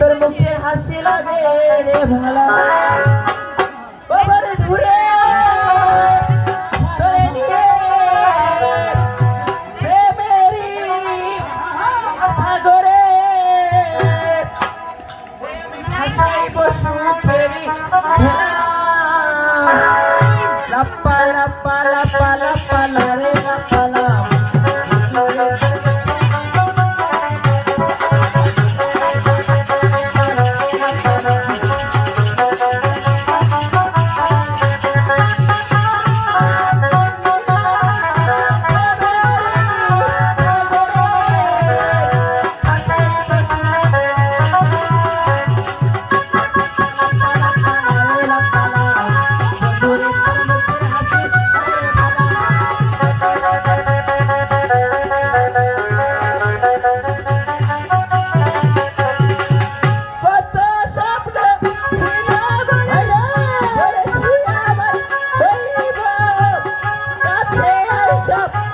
তোর মুখের হাসি লাগে রে ভালা ঘুরে la pala, pala, pala, pala. up.